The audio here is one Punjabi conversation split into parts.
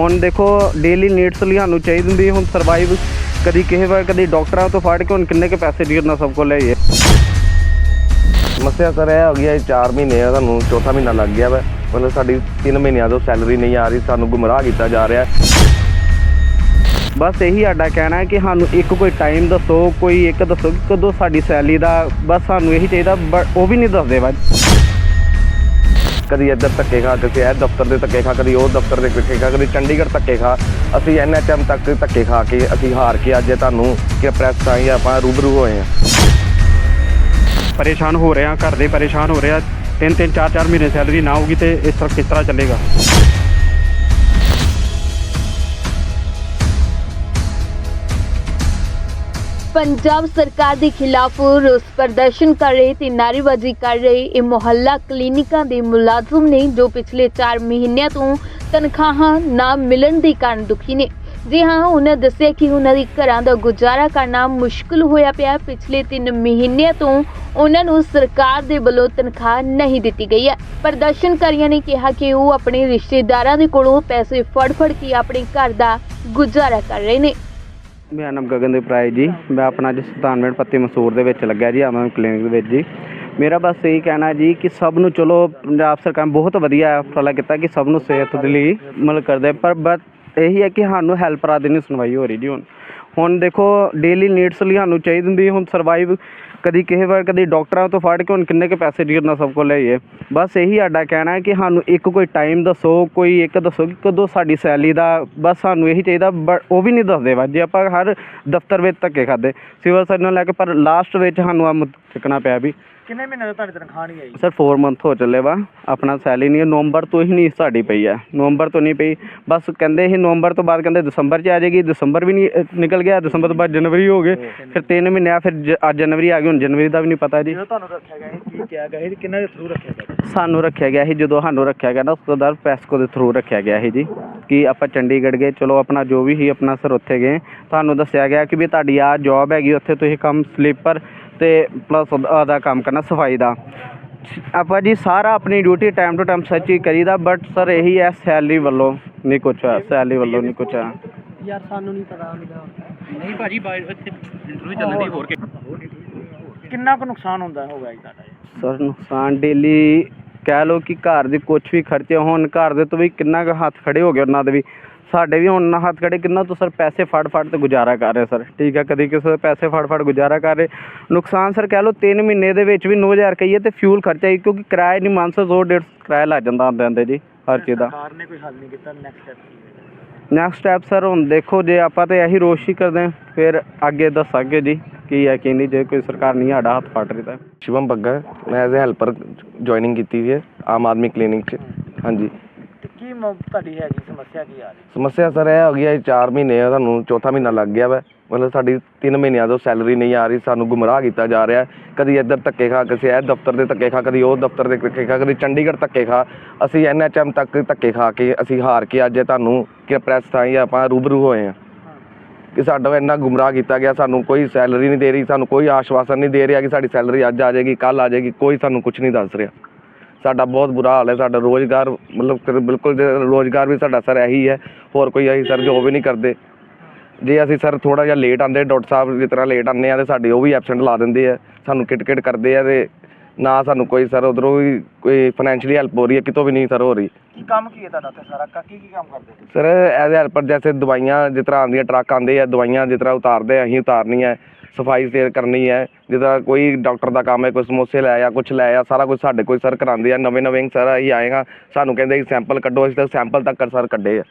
ਹੁਣ ਦੇਖੋ ਡੇਲੀ ਨੀਡਸ ਲਈ ਸਾਨੂੰ ਚਾਹੀਦੀ ਹੁੰਦੀ ਹੁਣ ਸਰਵਾਈਵ ਕਦੀ ਕਿਸੇ ਵਾਰ ਕਦੀ ਡਾਕਟਰਾਂ ਤੋਂ ਫੜ ਕੇ ਹੁਣ ਕਿੰਨੇ ਕੇ ਪੈਸੇ ਡੀਰਨਾ ਸਭ ਕੋਲ ਲਈਏ ਸਮੱਸਿਆ ਸਰ ਇਹ ਹੋ ਗਈ ਹੈ 4 ਮਹੀਨੇ ਆ ਤੁਹਾਨੂੰ ਚੌਥਾ ਮਹੀਨਾ ਲੱਗ ਗਿਆ ਵਾ। ਮਤਲਬ ਸਾਡੀ 3 ਮਹੀਨਿਆਂ ਤੋਂ ਸੈਲਰੀ ਨਹੀਂ ਆ ਰਹੀ ਸਾਨੂੰ ਗੁੰਮਰਾਹ ਕੀਤਾ ਜਾ ਰਿਹਾ ਬਸ ਇਹੀ ਸਾਡਾ ਕਹਿਣਾ ਹੈ ਕਿ ਸਾਨੂੰ ਇੱਕ ਕੋਈ ਟਾਈਮ ਦੱਸੋ ਕੋਈ ਇੱਕ ਦੱਸੋ ਕਿ ਕਦੋਂ ਸਾਡੀ ਸੈਲਰੀ ਦਾ ਬਸ ਸਾਨੂੰ ਇਹੀ ਚਾਹੀਦਾ ਬਟ ਉਹ ਵੀ ਨਹੀਂ ਦੱਸਦੇ ਬਸ। ਕਦੀ ਇੱਧਰ ਧੱਕੇ ਖਾ ਕਿਸੇ ਇਹ ਦਫ਼ਤਰ ਦੇ ਧੱਕੇ ਖਾ, ਕਦੀ ਉਹ ਦਫ਼ਤਰ ਦੇ ਧੱਕੇ ਖਾ, ਕਦੀ ਚੰਡੀਗੜ੍ਹ ਧੱਕੇ ਖਾ। ਅਸੀਂ ਐਨਐਚਐਮ ਤੱਕ ਧੱਕੇ ਖਾ ਕੇ ਅਸੀਂ ਹਾਰ ਕੇ ਅੱਜ ਤੁਹਾਨੂੰ ਕਿ ਪ੍ਰੈਸ ਆਈ ਆਪਾਂ ਰੂਬਰੂ ਹੋਏ ਹਾਂ। ਪਰੇਸ਼ਾਨ ਹੋ ਰਹੇ ਆ ਘਰ ਦੇ ਪਰੇਸ਼ਾਨ ਹੋ ਰਹੇ ਆ ਤਿੰਨ ਤਿੰਨ ਚਾਰ ਚਾਰ ਮਹੀਨੇ ਸੈਲਰੀ ਨਾ ਹੋਊਗੀ ਤੇ ਇਸ ਤਰ੍ਹਾਂ ਕਿਸ ਤਰ੍ਹਾਂ ਚੱਲੇਗਾ? ਪੰਜਾਬ ਸਰਕਾਰ ਦੇ ਖਿਲਾਫ ਰੋਸ ਪ੍ਰਦਰਸ਼ਨ ਕਰ ਰਹੇ ਤੇ ਨਾਅਰੇਬਾਜ਼ੀ ਕਰ ਰਹੇ। ਇਹ ਮੁਹੱਲਾ ਕਲੀਨਿਕਾਂ ਦੇ ਮੁਲਾਜ਼ਮ ਨੇ ਜੋ ਪਿਛਲੇ 4 ਮਹੀਨਿਆਂ ਤੋਂ ਤਨਖਾਹਾਂ ਨਾ ਮਿਲਣ ਦੇ ਕਾਰਨ ਦੁਖੀ ਨੇ। ਜੀ ਹਾਂ, ਉਹਨਾਂ ਦੱਸਿਆ ਕਿ ਉਹਨਾਂ ਦੇ ਘਰਾਂ ਦਾ ਗੁਜ਼ਾਰਾ ਕਰਨਾ ਮੁਸ਼ਕਲ ਹੋਇਆ ਪਿਆ। ਪਿਛਲੇ 3 ਮਹੀਨਿਆਂ ਤੋਂ ਉਹਨਾਂ ਨੂੰ ਸਰਕਾਰ ਦੇ ਵੱਲੋਂ ਤਨਖਾਹ ਨਹੀਂ ਦਿੱਤੀ ਗਈ ਹੈ। ਪ੍ਰਦਰਸ਼ਨਕਾਰੀਆਂ ਨੇ ਕਿਹਾ ਕਿ ਉਹ ਆਪਣੇ ਰਿਸ਼ਤੇਦਾਰਾਂ ਦੇ ਕੋਲੋਂ ਪੈਸੇ ਫੜ ਫੜ ਕੇ ਆਪਣੇ ਘਰ ਦਾ ਗੁਜ਼ਾਰਾ ਕਰ ਰਹੇ ਨੇ। ਮੇਰਾ ਨਾਮ ਗਗਨਦੀਪ ਰਾਏ ਜੀ। ਮੈਂ ਆਪਣਾ ਜੀ ਸੁਲਤਾਨਵਿੰਡ ਪੱਤੀ ਮਸੂਰ ਦੇ ਵਿੱਚ ਲੱਗਿਆ ਜੀ ਆਮਨ ਕਲੀਨਿਕ ਦੇ ਵਿੱਚ ਜੀ। ਮੇਰਾ ਬਸ ਇਹੀ ਕਹਿਣਾ ਜੀ ਕਿ ਸਭ ਨੂੰ ਚਲੋ, ਪੰਜਾਬ ਸਰਕਾਰ ਨੇ ਬਹੁਤ ਵਧੀਆ ਉਪਰਾਲਾ ਕੀਤਾ ਕਿ ਸਭ ਨੂੰ ਸਿਹਤ ਦੇ ਲਈ ਮਤਲਬ ਕਰਦੇ ਪਰ ਬਸ ਇਹੀ ਹੈ ਕਿ ਸਾਨੂੰ ਹੈਲਪਰਾਂ ਦੀ ਨਹੀਂ ਸੁਣਵਾਈ ਹੋ ਰਹੀ ਜੀ ਹੁਣ। ਹੁਣ ਦੇਖੋ ਡੇਲੀ ਨੀਡਸ ਲਈ ਸਾਨੂੰ ਚਾਹੀਦੀ ਹੁੰਦੀ ਹੁਣ ਸਰਵਾਈਵ ਕਦੀ ਕਿਸੇ ਵਾਰ ਕਦੀ ਡਾਕਟਰਾਂ ਤੋਂ ਫੜ ਕੇ ਹੁਣ ਕਿੰਨੇ ਕੁ ਪੈਸੇ ਡੀਰਨਾ ਸਭ ਕੋਲ ਲਈਏ ਬਸ ਇਹੀ ਸਾਡਾ ਕਹਿਣਾ ਹੈ ਕਿ ਸਾਨੂੰ ਇੱਕ ਕੋਈ ਟਾਈਮ ਦੱਸੋ, ਕੋਈ ਇੱਕ ਦੱਸੋ ਕਿ ਕਦੋਂ ਸਾਡੀ ਸੈਲਰੀ ਦਾ ਬਸ ਸਾਨੂੰ ਇਹੀ ਚਾਹੀਦਾ ਬਟ ਉਹ ਵੀ ਨਹੀਂ ਦੱਸਦੇ ਵਾ ਜੇ ਆਪਾਂ ਹਰ ਦਫ਼ਤਰ ਵਿੱਚ ਧੱਕੇ ਖਾਦੇ ਸਿਵਲ ਸਰਜਨ ਨੂੰ ਲੈ ਕੇ, ਪਰ ਲਾਸਟ ਵਿੱਚ ਸਾਨੂੰ ਆ ਮੁੱਦ ਚੱਕਣਾ ਪਿਆ ਵੀ ਕਿੰਨੇ ਮਹੀਨੇ ਤੋਂ ਤੁਹਾਡੀ ਤਨਖਾਹ ਨਹੀਂ ਆਈ? ਸਰ 4 ਮੰਥ ਹੋ ਚੱਲੇ ਵਾ। ਆਪਣਾ ਸੈਲਰੀ ਨਹੀਂ ਨਵੰਬਰ ਤੋਂ ਹੀ ਨਹੀਂ ਸਾਡੀ ਪਈ ਹੈ ਨਵੰਬਰ ਤੋਂ ਨਹੀਂ ਪਈ। ਬਸ ਕਹਿੰਦੇ ਸੀ ਨਵੰਬਰ ਤੋਂ ਬਾਅਦ ਕਹਿੰਦੇ ਦਸੰਬਰ 'ਚ ਆ ਜਾਏਗੀ। ਦਸੰਬਰ ਵੀ ਨਹੀਂ ਅ, ਨਿਕਲ ਗਿਆ। ਦਸੰਬਰ ਤੋਂ ਬਾਅਦ ਜਨਵਰੀ ਹੋ ਗਏ। ਫਿਰ 3 ਮਹੀਨੇ ਆ ਫਿਰ ਜ- ਅੱਜ ਜਨਵਰੀ ਆ ਗਈ। ਹੁਣ ਜਨਵਰੀ ਦਾ ਵੀ ਨਹੀਂ ਪਤਾ ਜੀ। ਜਦੋਂ ਤੁਹਾਨੂੰ ਰੱਖਿਆ ਗਿਆ ਸੀ ਕੀ ਕਿਹਾ ਗਿਆ ਸੀ ਕਿੰਨਾਂ ਦੇ ਥਰੂ ਰੱਖਿਆ ਗਿਆ? ਸਾਨੂੰ ਰੱਖਿਆ ਗਿਆ ਸੀ। ਜਦੋਂ ਸਾਨੂੰ ਰੱਖਿਆ ਗਿਆ ਨਾ ਉਸ ਤੋਂ ਬਾਅਦ ਪੈਸਕੋ ਦੇ ਥਰੂ ਰੱਖਿਆ ਗਿਆ ਸੀ ਜੀ। ਕਿ ਆਪਾਂ ਚੰਡੀਗੜ੍ਹ ਗਏ। ਚਲੋ ਆਪਣਾ ਜੋ ਵੀ ਸੀ ਆਪਣਾ ਸਰ ਉੱਥੇ ਗਏ। ਤੁਹਾਨੂੰ ਦੱਸਿਆ ਗਿਆ ਕਿ ਵੀ ਤੁਹਾਡੀ ਆ ਜੌਬ ਹੈਗੀ ਉੱਥੇ ਤੁਸੀਂ ਕੰਮ ਸਲੀਪਰ ਤੇ ਪਲੱਸ ਦਾ ਕੰਮ ਕਰਨਾ ਸਫ਼ਾਈ ਦਾ। ਆਪਾਂ ਜੀ ਸਾਰਾ ਆਪਣੀ ਡਿਊਟੀ ਟਾਈਮ ਟੂ ਟਾਈਮ ਸੱਚ ਹੀ ਕਰੀਦਾ ਬਟ ਸਰ ਇਹੀ ਹੈ ਸੈਲਰੀ ਵੱਲੋਂ ਨਹੀਂ ਕੁਛ ਹੈ ਸੈਲਰੀ ਵੱਲੋਂ ਨਹੀਂ ਕੁਛ। ਹੈ ਨਹੀਂ ਭਾਜੀ ਇੱਥੇ ਇੰਟਰਵਿਊ ਚੱਲਣੀ ਹੋਰ ਕਿੰਨਾ ਕੁ ਨੁਕਸਾਨ ਹੁੰਦਾ ਹੋਗਾ ਜੀ ਤੁਹਾਡਾ? ਸਰ ਨੁਕਸਾਨ ਡੇਲੀ ਕਹਿ ਲਓ ਕਿ ਘਰ ਦੇ ਕੁਝ ਵੀ ਖਰਚੇ ਹੋਣ ਘਰ ਦੇ ਤੋਂ ਵੀ ਕਿੰਨਾ ਕੁ ਹੱਥ ਖੜੇ ਹੋ ਗਏ ਉਹਨਾਂ ਦੇ ਵੀ। ਸਾਡੇ ਵੀ ਹੁਣ ਨਾ ਹੱਥ ਖੜੇ ਕਿੰਨਾ ਤੋਂ ਸਰ ਪੈਸੇ ਫੜ ਫੜ ਤੇ ਗੁਜ਼ਾਰਾ ਕਰ ਰਹੇ ਸਰ ਠੀਕ ਹੈ ਕਦੀ ਕਿਸੇ ਦੇ ਪੈਸੇ ਫੜ ਫੜ ਗੁਜ਼ਾਰਾ ਕਰ ਰਹੇ। ਨੁਕਸਾਨ ਸਰ ਕਹਿ ਲਓ 3 ਮਹੀਨੇ ਦੇ ਵਿੱਚ ਵੀ 9000 ਕਹੀਏ ਤੇ ਫਿਊਲ ਖਰਚਾ ਹੀ ਕਿਉਂਕਿ ਕਿਰਾਇਆ ਨਹੀਂ ਮੰਨ ਸੌ 100 150 ਕਿਰਾਇਆ ਲੱਗ ਜਾਂਦਾ ਆਉਂਦੇ ਆਉਂਦੇ ਜੀ ਹਰ ਚੀਜ਼ ਦਾ। ਸਰਕਾਰ ਨੇ ਕੋਈ ਹੱਲ ਨਹੀਂ ਕੀਤਾ next step next step sir ਹੁਣ ਦੇਖੋ ਜੇ ਆਪਾਂ ਤੇ ਇਹੀ ਰੋਸ਼ ਹੀ ਕਰਦੇ ਹਾਂ ਫਿਰ ਅੱਗੇ ਦੱਸਾਂਗੇ ਜੀ ਕੀ ਹੈ ਕੀ ਨਹੀਂ ਜੇ ਕੋਈ ਸਰਕਾਰ ਨਹੀਂ ਸਾਡਾ ਹੱਥ ਫੜ ਰਹੀ ਤਾਂ। ਸ਼ਿਵਮ ਬੱਗਾ ਮੈਂ ਐਜ਼ ਅ ਹੈਲਪਰ ਜੁਆਇਨਿੰਗ ਕੀਤੀ ਹੋਈ ਹੈ ਆਮ ਆਦਮੀ ਕਲੀਨਿਕ 'ਚ ਹਾਂਜੀ। ਮ- ਤੁਹਾਡੀ ਹੈਗੀ ਸਮੱਸਿਆ ਕੀ ਆ ਰਹੀ? ਸਮੱਸਿਆ ਸਰ ਇਹ ਹੋ ਗਈ ਹੈ 4 ਮਹੀਨੇ ਆ ਤੁਹਾਨੂੰ ਚੌਥਾ ਮਹੀਨਾ ਲੱਗ ਗਿਆ ਵਾ। ਮਤਲਬ ਸਾਡੀ 3 ਮਹੀਨਿਆਂ ਤੋਂ ਸੈਲਰੀ ਨਹੀਂ ਆ ਰਹੀ ਸਾਨੂੰ ਗੁੰਮਰਾਹ ਕੀਤਾ ਜਾ ਰਿਹਾ ਹੈ। ਕਦੀ ਇੱਧਰ ਧੱਕੇ ਖਾ ਕਿਸੇ ਇਹ ਦਫ਼ਤਰ ਦੇ ਧੱਕੇ ਖਾ ਕਦੀ ਉਹ ਦਫ਼ਤਰ ਦੇ ਧੱਕੇ ਖਾ ਕਦੀ ਚੰਡੀਗੜ੍ਹ ਧੱਕੇ ਖਾ। ਅਸੀਂ ਐਨਐਚਐਮ ਤੱਕ ਧੱਕੇ ਖਾ ਕੇ ਅਸੀਂ ਹਾਰ ਕੇ ਅੱਜ ਤੁਹਾਨੂੰ ਕਿ ਪ੍ਰੈਸ ਆਈ ਆਪਾਂ ਰੂਬਰੂ ਹੋਏ ਹਾਂ। ਕਿ ਸਾਡਾ ਇੰਨਾ ਗੁੰਮਰਾਹ ਕੀਤਾ ਗਿਆ ਸਾਨੂੰ ਕੋਈ ਸੈਲਰੀ ਨਹੀਂ ਦੇ ਰਹੀ ਸਾਨੂੰ ਕੋਈ ਆਸ਼ਵਾਸਨ ਨਹੀਂ ਦੇ ਰਿਹਾ ਕਿ ਸਾਡੀ ਸੈਲਰੀ ਅੱਜ ਆ ਜਾਏਗੀ ਕੱਲ ਆ ਜਾਏਗੀ ਕੋਈ ਸਾਨੂੰ ਕੁਝ ਨਹੀਂ ਦੱਸ ਰਿਹਾ। ਸਾਡਾ ਬਹੁਤ ਬੁਰਾ ਹਾਲ ਹੈ ਸਾਡਾ ਰੋਜ਼ਗਾਰ ਮਤਲਬ ਬਿਲਕੁਲ ਜੇ ਰੋਜ਼ਗਾਰ ਵੀ ਸਾਡਾ ਸਰ ਇਹੀ ਹੈ ਹੋਰ ਕੋਈ ਅਸੀਂ ਸਰ ਜੋਬ ਵੀ ਨਹੀਂ ਕਰਦੇ। ਜੇ ਅਸੀਂ ਸਰ ਥੋੜਾ ਜਿਹਾ ਲੇਟ ਆਂਦੇ ਡਾਕਟਰ ਸਾਹਿਬ ਜਿਸ ਤਰ੍ਹਾਂ ਲੇਟ ਆਉਂਦੇ ਆ ਤੇ ਸਾਡੇ ਉਹ ਵੀ ਐਬਸੈਂਟ ਲਾ ਦਿੰਦੇ ਆ ਸਾਨੂੰ ਕਿਟ ਕਿਟ ਕਰਦੇ ਆ ਤੇ ਨਾ ਸਾਨੂੰ ਕੋਈ ਸਰ ਉਧਰੋਂ ਵੀ ਕੋਈ ਫਾਈਨੈਂਸ਼ੀਅਲੀ ਹੈਲਪ ਹੋ ਰਹੀ ਹੈ ਕਿਤੋਂ ਵੀ ਨਹੀਂ ਸਰ ਹੋ ਰਹੀ। ਕੀ ਕੰਮ ਕੀ ਹੈ ਤੁਹਾਡਾ ਉੱਥੇ ਸਾਰਾ? ਕਾ- ਕੰਮ ਕਰਦੇ ਸਰ ਐਜ਼ ਹੈਲਪਰ ਜੈਸੇ ਦਵਾਈਆਂ ਜਿਸ ਤਰ੍ਹਾਂ ਆਉਂਦੀਆਂ ਟਰੱਕ ਆਉਂਦੇ ਆ ਦਵਾਈਆਂ ਜਿਸ ਤਰ੍ਹਾਂ ਉਤਾਰਦੇ ਆ ਅਸੀਂ ਉਤਾਰਨੀ ਹੈ ਸਫ਼ਾਈ ਸੇਰ ਕਰਨੀ ਹੈ। ਜਿਸ ਕੋਈ ਡਾਕਟਰ ਦਾ ਕੰਮ ਹੈ, ਕੋਈ ਸਮੋਸੇ ਲੈ ਆ ਕੁਝ ਲੈ ਆ, ਸਾਰਾ ਕੁਝ ਸਾਡੇ ਕੋਲ ਸਰ ਕਰਾਉਂਦੇ ਆ, ਨਵੇਂ ਨਵੇਂ ਸਰ ਅਸੀਂ ਆਏ ਹਾਂ, ਸਾਨੂੰ ਕਹਿੰਦੇ ਸੈਂਪਲ ਕੱਢੋ, ਅਸੀਂ ਤਾਂ ਸੈਂਪਲ ਤੱਕ ਸਰ ਕੱਢੇ ਆ।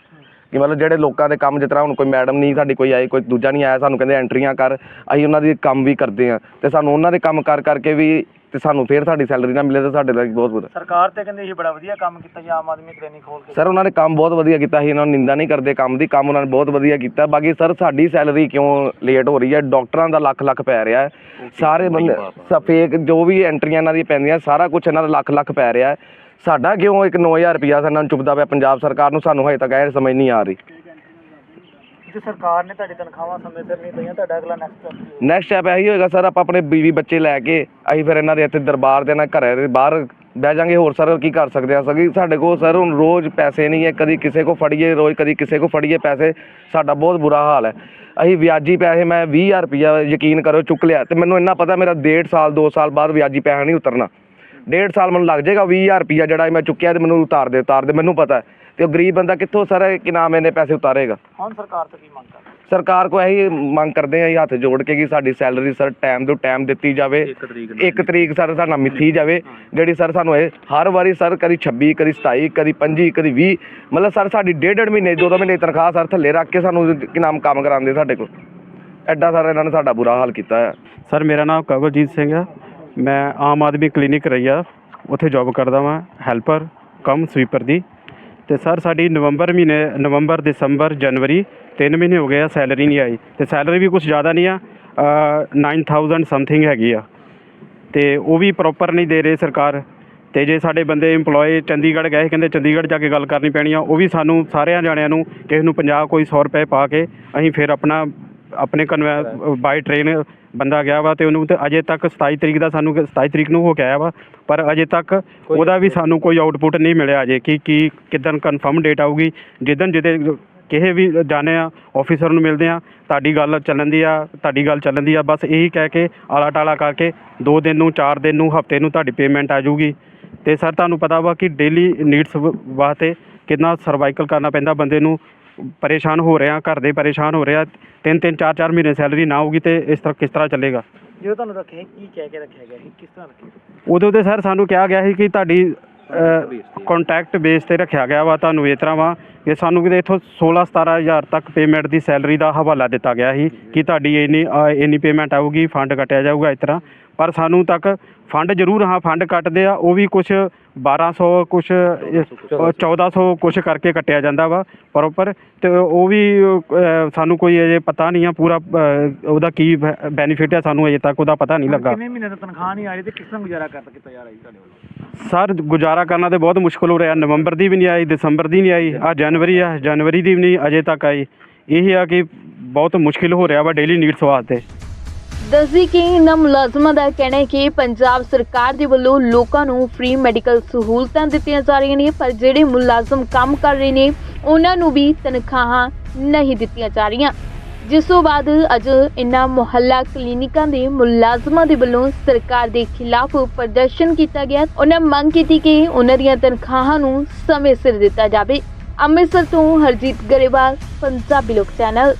ਕਿ ਮਤਲਬ ਜਿਹੜੇ ਲੋਕਾਂ ਦੇ ਕੰਮ, ਜਿਸ ਤਰ੍ਹਾਂ ਹੁਣ ਕੋਈ ਮੈਡਮ ਨਹੀਂ ਸਾਡੀ ਕੋਈ ਆਈ, ਕੋਈ ਦੂਜਾ ਨਹੀਂ ਆਇਆ, ਸਾਨੂੰ ਕਹਿੰਦੇ ਐਂਟਰੀਆਂ ਕਰ, ਅਸੀਂ ਉਹਨਾਂ ਦੀ ਕੰਮ ਵੀ ਕਰਦੇ ਆ ਤੇ ਸਾਨੂੰ ਉਹਨਾਂ ਦੇ ਕੰਮ ਕਰ ਕਰਕੇ ਵੀ ਤੇ ਸਾਨੂੰ ਫੇਰ ਸਾਡੀ ਸੈਲਰੀ ਨਾ ਮਿਲੇ ਤਾਂ ਸਾਡੇ ਲਈ ਬਹੁਤ ਬੁਰਾ। ਸਰਕਾਰ ਤੇ ਕਹਿੰਦੇ ਇਹ ਬੜਾ ਵਧੀਆ ਕੰਮ ਕੀਤਾ ਜੀ ਆਮ ਆਦਮੀ ਕਲੀਨਿਕ ਖੋਲ ਕੇ। ਸਰ ਉਹਨਾਂ ਨੇ ਕੰਮ ਬਹੁਤ ਵਧੀਆ ਕੀਤਾ ਸੀ ਇਹਨਾਂ ਨੂੰ ਨਿੰਦਾ ਨਹੀਂ ਕਰਦੇ ਕੰਮ ਦੀ ਕੰਮ ਉਹਨਾਂ ਨੇ ਬਹੁਤ ਵਧੀਆ ਕੀਤਾ। ਬਾਕੀ ਸਰ ਸਾਡੀ ਸੈਲਰੀ ਕਿਉਂ ਲੇਟ ਹੋ ਰਹੀ ਹੈ? ਡਾਕਟਰਾਂ ਦਾ ਲੱਖ ਲੱਖ ਪੈ ਰਿਹਾ ਹੈ। ਸਾਰੇ ਬੰਦੇ ਫੇਕ ਜੋ ਵੀ ਐਂਟਰੀਆਂ ਇਹਨਾਂ ਦੀ ਪੈਂਦੀਆਂ ਸਾਰਾ ਕੁਝ ਇਹਨਾਂ ਦਾ ਲੱਖ ਲੱਖ ਪੈ ਰਿਹਾ ਹੈ। ਸਾਡਾ ਕਿਉਂ ਇੱਕ 9000 ਰੁਪਿਆ ਇਹਨਾਂ ਨੂੰ ਚੁੱਭਦਾ ਪਿਆ ਪੰਜਾਬ ਸਰਕਾਰ ਨੂੰ? ਸਾਨੂੰ ਹਜੇ ਤੱਕ ਇਹ ਸਮਝ ਨਹੀਂ ਆ ਰਹੀ। ਜੇ ਸਰਕਾਰ ਨੇ ਤੁਹਾਡੀ ਤਨਖਾਹਾਂ ਸਮੇਂ ਸਿਰ ਨਹੀਂ ਦਈਆਂ ਤੁਹਾਡਾ ਅਗਲਾ ਨੈਕਸਟ ਸਟੈਪ ਨੈਕਸਟ ਸਟੈਪ ਇਹੀ ਹੋਏਗਾ ਸਰ ਆਪਾਂ ਆਪਣੇ ਬੀਵੀ ਬੱਚੇ ਲੈ ਕੇ ਅਸੀਂ ਫਿਰ ਇਹਨਾਂ ਦੇ ਇੱਥੇ ਦਰਬਾਰ ਦੇ ਨਾਲ ਘਰੇ ਦੇ ਬਾਹਰ ਬਹਿ ਜਾਾਂਗੇ। ਹੋਰ ਸਰ ਕੀ ਕਰ ਸਕਦੇ ਆ? ਸਕੀ ਸਾਡੇ ਕੋਲ ਸਰ ਹੁਣ ਰੋਜ਼ ਪੈਸੇ ਨਹੀਂ ਹੈ। ਕਦੀ ਕਿਸੇ ਕੋ ਫੜੀਏ, ਰੋਜ਼ ਕਦੀ ਕਿਸੇ ਕੋ ਫੜੀਏ ਪੈਸੇ। ਸਾਡਾ ਬਹੁਤ ਬੁਰਾ ਹਾਲ ਹੈ। ਅਸੀਂ ਵਿਆਜੀ ਪੈਸੇ, ਮੈਂ 20000 ਰੁਪਇਆ ਯਕੀਨ ਕਰੋ ਚੁੱਕ ਲਿਆ। ਤੇ ਮੈਨੂੰ ਇੰਨਾ ਪਤਾ, ਮੇਰਾ ਡੇਢ ਸਾਲ 2 ਸਾਲ ਬਾਅਦ ਵਿਆਜੀ ਪੈਸਾ ਨਹੀਂ ਉਤਰਨਾ। ਡੇਢ ਸਾਲ ਮੈਨੂੰ ਲੱਗ ਜਾਏਗਾ 20000 ਰੁਪਇਆ ਜਿਹੜਾ ਮੈਂ ਚੁੱਕਿਆ ਤੇ ਮੈਨੂੰ ਉਤਾਰ ਦੇ ਉਤਾਰ ਦੇ ਮੈਨੂੰ ਪਤਾ ਹੈ। ਤੇ ਉਹ ਗਰੀਬ ਬੰਦਾ ਕਿੱਥੋਂ ਸਰ ਕਿ ਨਾਮ ਇਹਨੇ ਪੈਸੇ ਉਤਾਰੇਗਾ? ਹੁਣ ਸਰਕਾਰ ਤੋਂ ਕੀ ਮੰਗ ਕਰਦੇ? ਸਰਕਾਰ ਕੋ ਇਹੀ ਮੰਗ ਕਰਦੇ ਆ ਜੀ ਹੱਥ ਜੋੜ ਕੇ ਕਿ ਸਾਡੀ ਸੈਲਰੀ ਸਰ ਟਾਈਮ ਤੋਂ ਟਾਈਮ ਦਿੱਤੀ ਜਾਵੇ ਇੱਕ ਤਰੀਕ ਸਰ ਸਾਡਾ ਮਿੱਥੀ ਜਾਵੇ ਜਿਹੜੀ ਸਰ ਸਾਨੂੰ ਇਹ ਹਰ ਵਾਰੀ ਸਰ ਕਦੀ 26 ਕਦੀ 27 ਕਦੀ 25 ਕਦੀ 20 ਮਤਲਬ ਸਰ ਸਾਡੀ ਡੇਢ ਡੇਢ ਮਹੀਨੇ ਦੋ ਦੋ ਮਹੀਨੇ ਦੀ ਤਨਖਾਹ ਸਰ ਥੱਲੇ ਰੱਖ ਕੇ ਸਾਨੂੰ ਕਿ ਨਾਮ ਕੰਮ ਕਰਾਉਂਦੇ ਸਾਡੇ ਕੋਲ। ਐਡਾ ਸਰ ਇਹਨਾਂ ਨੇ ਸਾਡਾ ਬੁਰਾ ਹਾਲ ਕੀਤਾ ਹੈ ਸਰ ਮੇਰਾ ਨਾਮ ਕਵਲਜੀਤ ਸਿੰਘ ਆ। ਮੈਂ ਆਮ ਆਦਮੀ ਕਲੀਨਿਕ ਰਈਆ ਉੱਥੇ ਜੌਬ ਕਰਦਾ ਵਾਂ ਹੈਲਪਰ ਕਮ ਸਵੀਪਰ ਦੀ। ਤੇ ਸਰ ਸਾਡੀ ਨਵੰਬਰ ਮਹੀਨੇ ਨਵੰਬਰ ਦਸੰਬਰ ਜਨਵਰੀ 3 ਮਹੀਨੇ ਹੋ ਗਏ ਆ ਸੈਲਰੀ ਨਹੀਂ ਆਈ। ਤੇ ਸੈਲਰੀ ਵੀ ਕੁਝ ਜ਼ਿਆਦਾ ਨਹੀਂ ਆ ਅ, 9000 ਸਮਥਿੰਗ ਹੈਗੀ ਆ। ਤੇ ਉਹ ਵੀ ਪ੍ਰੋਪਰ ਨਹੀਂ ਦੇ ਰਹੇ ਸਰਕਾਰ। ਤੇ ਜੇ ਸਾਡੇ ਬੰਦੇ EMPLOYE ਚੰਡੀਗੜ੍ਹ ਗਏ ਕਹਿੰਦੇ ਚੰਡੀਗੜ੍ਹ ਜਾ ਕੇ ਗੱਲ ਕਰਨੀ ਪੈਣੀ ਆ ਉਹ ਵੀ ਸਾਨੂੰ ਸਾਰਿਆਂ ਜਾਣਿਆਂ ਨੂੰ ਕਿਸੇ ਨੂੰ 50 ਕੋਈ 100 ਰੁਪਏ ਪਾ ਕੇ ਅਸੀਂ ਫਿਰ ਆਪਣਾ ਆਪਣੇ ਕਨਵੈ ਬਾਈ ਟ੍ਰੇਨ ਬੰਦਾ ਗਿਆ ਵਾ ਤੇ ਉਹਨੂੰ ਤੇ ਅਜੇ ਤੱਕ 27 ਤਰੀਕ ਦਾ ਸਾਨੂੰ 27 ਤਰੀਕ ਨੂੰ ਹੋ ਕੇ ਆਇਆ ਵਾ ਪਰ ਅਜੇ ਤੱਕ ਉਹਦਾ ਵੀ ਸਾਨੂੰ ਕੋਈ ਆਊਟਪੁੱਟ ਨਹੀਂ ਮਿਲਿਆ ਅਜੇ ਕਿ ਕੀ ਕਿਦਨ ਕਨਫਰਮ ਡੇਟ ਆਊਗੀ। ਜਿੱਦਨ ਜਿਹਦੇ ਕਿਸੇ ਵੀ ਜਾਣੇ ਆ ਆਫੀਸਰ ਨੂੰ ਮਿਲਦੇ ਆ ਤੁਹਾਡੀ ਗੱਲ ਚੱਲਣ ਦੀ ਆ ਤੁਹਾਡੀ ਗੱਲ ਚੱਲਣ ਦੀ ਆ ਬਸ ਇਹੀ ਕਹਿ ਕੇ ਆਲਾ ਟਾਲਾ ਕਰਕੇ 2 ਦਿਨ ਨੂੰ 4 ਦਿਨ ਨੂੰ ਹਫ਼ਤੇ ਨੂੰ ਤੁਹਾਡੀ ਪੇਮੈਂਟ ਆ ਜਾਊਗੀ। ਤੇ ਸਰ ਤੁਹਾਨੂੰ ਪਤਾ ਵਾ ਕਿ ਡੇਲੀ ਨੀਡਸ ਵਾਸਤੇ ਕਿੰਨਾ ਸਰਵਾਈਕਲ ਕਰਨਾ ਪੈਂਦਾ ਬੰਦੇ ਨੂੰ। ਪਰੇਸ਼ਾਨ ਹੋ ਰਿਹਾ ਘਰ ਦੇ ਪਰੇਸ਼ਾਨ ਹੋ ਰਿਹਾ ਤਿੰਨ ਤਿੰਨ ਚਾਰ ਚਾਰ ਮਹੀਨੇ ਸੈਲਰੀ ਨਾ ਹੋਊਗੀ ਤੇ ਇਸ ਤਰ੍ਹਾਂ ਕਿਸ ਤਰ੍ਹਾਂ ਚੱਲੇਗਾ? ਜਦੋਂ ਤੁਹਾਨੂੰ ਰੱਖਿਆ ਕੀ ਕਹਿ ਕੇ ਰੱਖਿਆ ਗਿਆ ਸੀ ਕਿਸ ਤਰ੍ਹਾਂ ਰੱਖਿਆ ਉਦੋਂ ਤੇ ਸਰ ਸਾਨੂੰ ਕਿਹਾ ਗਿਆ ਸੀ ਕਿ ਤੁਹਾਡੀ ਕੰਟੈਕਟ ਬੇਸ ਤੇ। ਰੱਖਿਆ ਗਿਆ ਵਾ ਤੁਹਾਨੂੰ ਇਸ ਤਰ੍ਹਾਂ ਵਾ। ਕਿ ਸਾਨੂੰ ਕਿਤੇ ਇੱਥੋਂ 16 17000 ਤੱਕ ਪੇਮੈਂਟ ਦੀ ਸੈਲਰੀ ਦਾ ਹਵਾਲਾ ਦਿੱਤਾ ਗਿਆ ਸੀ ਕਿ ਤੁਹਾਡੀ ਇੰਨੀ ਇੰਨੀ ਪੇਮੈਂਟ ਆਊਗੀ ਫੰਡ ਕੱਟਿਆ ਜਾਊਗਾ ਇਸ ਤਰ੍ਹਾਂ। ਪਰ ਸਾਨੂੰ ਤੱਕ ਫੰਡ ਜ਼ਰੂਰ ਹਾਂ ਫੰਡ ਕੱਟਦੇ ਆ ਉਹ ਵੀ ਕੁਝ 1200 ਕੁਝ 1400 ਕੁਝ ਕਰਕੇ ਕੱਟਿਆ ਜਾਂਦਾ ਵਾ ਪ੍ਰੋਪਰ ਤੇ ਉਹ ਵੀ ਸਾਨੂੰ ਕੋਈ ਅਜੇ ਪਤਾ ਨਹੀਂ ਆ ਪੂਰਾ ਉਹਦਾ ਕੀ ਬੈਨੀਫਿਟ ਹੈ ਸਾਨੂੰ ਅਜੇ ਤੱਕ ਉਹਦਾ ਪਤਾ ਨਹੀਂ ਲੱਗਾ। ਕਿੰਨੇ ਮਹੀਨੇ ਤੋਂ ਤਨਖਾਹ ਨਹੀਂ ਆ ਰਹੀ ਤੇ ਕਿਸ ਤਰ੍ਹਾਂ ਗੁਜ਼ਾਰਾ ਕਰ ਕੀਤਾ ਜਾ ਰਿਹਾ ਜੀ ਤੁਹਾਡੇ ਵੱਲੋਂ? ਸਰ ਗੁਜ਼ਾਰਾ ਕਰਨਾ ਤੇ ਬਹੁਤ ਮੁਸ਼ਕਲ ਹੋ ਰਿਹਾ ਨਵੰਬਰ ਦੀ ਵੀ ਨਹੀਂ ਆਈ ਦਸੰਬਰ ਦੀ ਨਹੀਂ ਆਈ ਆ ਜਨਵਰੀ ਆ ਜਨਵਰੀ ਦੀ ਵੀ ਨਹੀਂ ਅਜੇ ਤੱਕ ਆਈ। ਇਹ ਆ ਕਿ ਬਹੁਤ ਮੁਸ਼ਕਿਲ ਹੋ ਰਿਹਾ ਵਾ ਡੇਲੀ ਨੀਡਸ ਵਾਸਤੇ। ਦੱਸਦੀ ਕਿ ਇਹਨਾਂ ਮੁਲਾਜ਼ਮਾਂ ਦਾ ਕਹਿਣਾ ਹੈ ਕਿ ਪੰਜਾਬ ਸਰਕਾਰ ਦੇ ਵੱਲੋਂ ਲੋਕਾਂ ਨੂੰ ਫ੍ਰੀ ਮੈਡੀਕਲ ਸਹੂਲਤਾਂ ਦਿੱਤੀਆਂ ਜਾ ਰਹੀਆਂ ਨੇ, ਪਰ ਜਿਹੜੇ ਮੁਲਾਜ਼ਮ ਕੰਮ ਕਰ ਰਹੇ ਨੇ, ਉਹਨਾਂ ਨੂੰ ਵੀ ਤਨਖਾਹਾਂ ਨਹੀਂ ਦਿੱਤੀਆਂ ਜਾ ਰਹੀਆਂ। ਜਿਸ ਤੋਂ ਬਾਅਦ ਅੱਜ ਇਨ੍ਹਾਂ ਮੁਹੱਲਾ ਕਲੀਨਿਕਾਂ ਦੇ ਮੁਲਾਜ਼ਮਾਂ ਦੇ ਵੱਲੋਂ ਸਰਕਾਰ ਦੇ ਖਿਲਾਫ ਪ੍ਰਦਰਸ਼ਨ ਕੀਤਾ ਗਿਆ। ਉਹਨਾਂ ਮੰਗ ਕੀਤੀ ਕਿ ਉਹਨਾਂ ਦੀਆਂ ਤਨਖਾਹਾਂ ਨੂੰ ਸਮੇਂ ਸਿਰ ਦਿੱਤਾ ਜਾਵੇ। ਅੰਮ੍ਰਿਤਸਰ ਤੋਂ ਹਰਜੀਤ ਗਰੇਵਾਲ, ਪੰਜਾਬੀ ਲੋਕ ਚੈਨਲ।